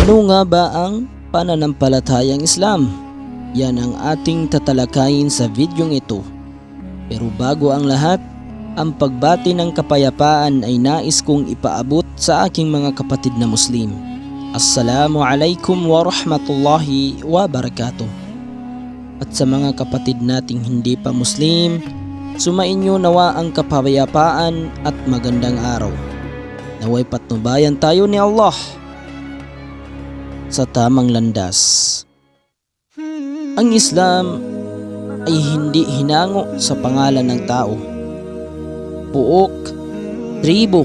Ano nga ba ang pananampalatayang Islam? Yan ang ating tatalakayin sa videong ito. Pero bago ang lahat, ang pagbati ng kapayapaan ay nais kong ipaabot sa aking mga kapatid na Muslim. Assalamu alaikum wa rahmatullahi wa barakatuh. At sa mga kapatid nating hindi pa Muslim, sumainyo nawa ang kapayapaan at magandang araw. Naway patnubayan tayo ni Allah sa tamang landas. Ang Islam ay hindi hinango sa pangalan ng tao, buok, tribo,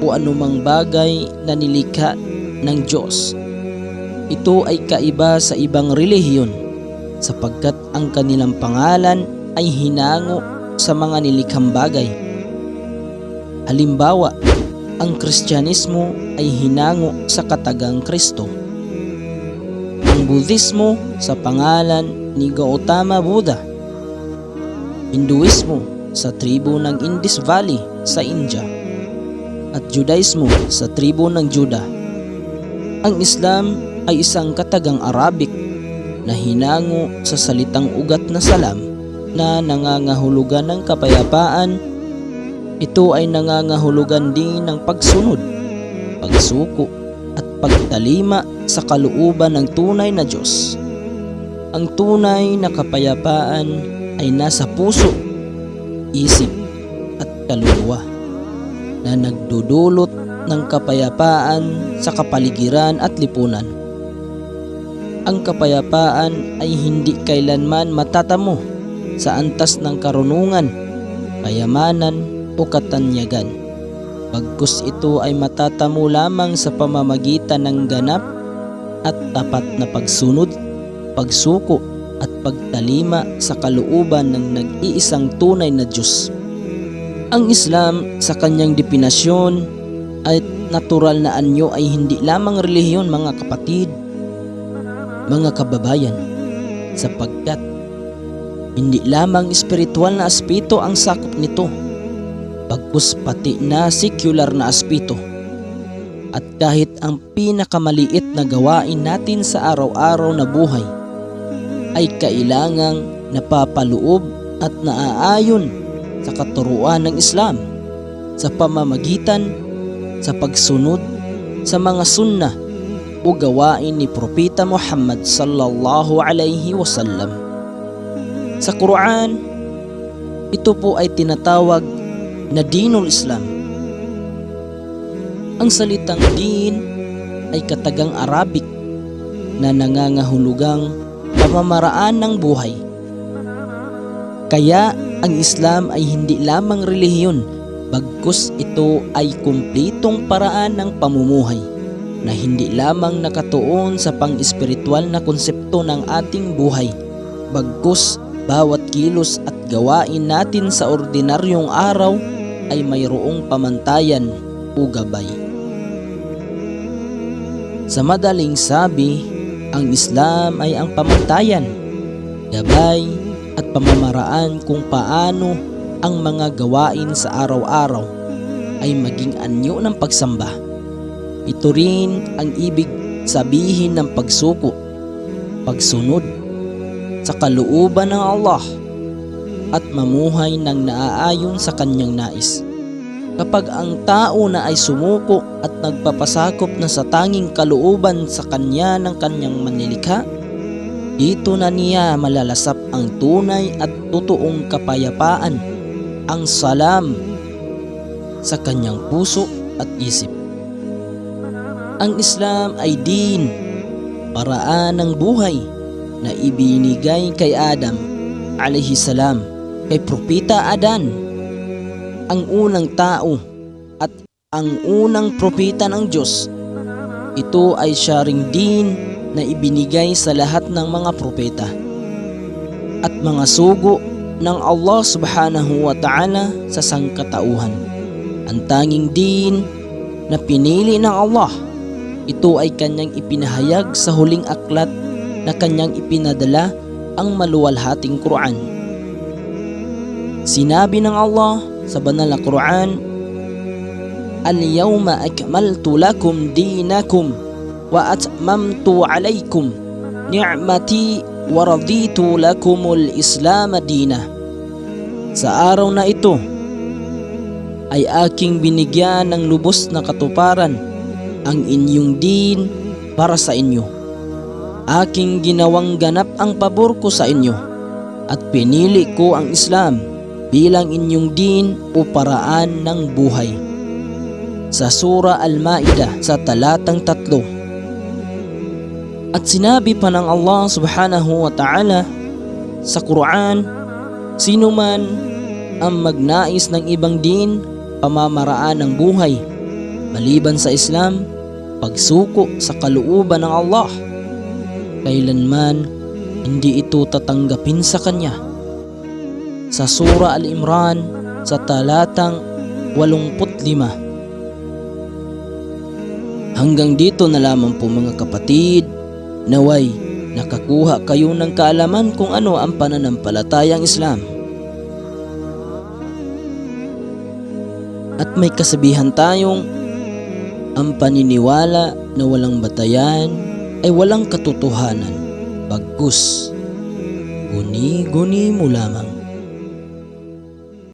o anumang bagay na nilikha ng Diyos. Ito ay kaiba sa ibang relihiyon sapagkat ang kanilang pangalan ay hinango sa mga nilikhang bagay. Halimbawa, ang Kristyanismo ay hinango sa katagang Kristo. Ang Budhismo sa pangalan ni Gautama Buddha. Hinduismo sa tribo ng Indus Valley sa India. At Judaismo sa tribo ng Judah. Ang Islam ay isang katagang Arabic na hinango sa salitang ugat na salam na nangangahulugan ng kapayapaan. Ito ay nangangahulugan din ng pagsunod, pagsuko at pagtalima sa kalooban ng tunay na Diyos. Ang tunay na kapayapaan ay nasa puso, isip at kaluluwa na nagdudulot ng kapayapaan sa kapaligiran at lipunan. Ang kapayapaan ay hindi kailanman matatamo sa antas ng karunungan, kayamanan o katanyagan. Bagkus ito ay matatamo lamang sa pamamagitan ng ganap at tapat na pagsunod, pagsuko at pagtalima sa kalooban ng nag-iisang tunay na Diyos. Ang Islam sa kanyang definasyon ay natural na anyo ay hindi lamang relihiyon mga kapatid, mga kababayan, sapagkat hindi lamang espiritual na aspeto ang sakop nito, bagkus pati na secular na aspeto. At kahit ang pinakamaliit na gawain natin sa araw-araw na buhay ay kailangang napapaloob at naaayon sa katuruan ng Islam sa pamamagitan sa pagsunod sa mga sunnah o gawain ni Propeta Muhammad sallallahu alaihi wasallam. Sa Quran, ito po ay tinatawag na Dinul Islam. Ang salitang din ay katagang Arabic na nangangahulugang pamamaraan ng buhay. Kaya ang Islam ay hindi lamang relihiyon bagkus ito ay kumplitong paraan ng pamumuhay na hindi lamang nakatuon sa pang-espiritual na konsepto ng ating buhay bagkus bawat kilos at gawain natin sa ordinaryong araw ay mayroong pamantayan o gabay. Sa madaling sabi, ang Islam ay ang pamantayan, gabay at pamamaraan kung paano ang mga gawain sa araw-araw ay maging anyo ng pagsamba. Ito rin ang ibig sabihin ng pagsuko, pagsunod sa kalooban ng Allah at mamuhay ng naaayon sa kanyang nais. Kapag ang tao na ay sumuko at nagpapasakop na sa tanging kalooban sa kanya ng kanyang manilikha, dito na niya malalasap ang tunay at totoong kapayapaan, ang salam sa kanyang puso at isip. Ang Islam ay din, paraan ng buhay na ibinigay kay Adam alayhi salam, kay Propeta Adan, ang unang tao at ang unang propeta ng Diyos. Ito ay siya ring din na ibinigay sa lahat ng mga propeta at mga sugo ng Allah subhanahu wa ta'ala sa sangkatauhan. Ang tanging din na pinili ng Allah, ito ay kanyang ipinahayag sa huling aklat na kanyang ipinadala ang maluwalhating Quran. Sinabi ng Allah sa banal na Quran, Al-yawma akmaltu lakum dinakum wa atmamtu alaykum ni'mati wa raditu lakumul Islam dina. Sa araw na ito ay aking binigyan ng lubos na katuparan ang inyong din para sa inyo. Aking ginawang ganap ang pabor ko sa inyo at pinili ko ang Islam bilang inyong din o paraan ng buhay. Sa Sura Al-Ma'idah sa talatang tatlo. At sinabi pa ng Allah subhanahu wa ta'ala sa Quran, sino man ang magnais ng ibang din, pamamaraan ng buhay, maliban sa Islam, pagsuko sa kalooban ng Allah, kailanman hindi ito tatanggapin sa Kanya. Sa Sura Al-Imran sa talatang 85. Hanggang dito na lamang po mga kapatid, naway nakakuha kayo ng kaalaman kung ano ang pananampalatayang Islam. At may kasabihan tayong ang paniniwala na walang batayan ay walang katotohanan. Bagkus, guni-guni mo lamang.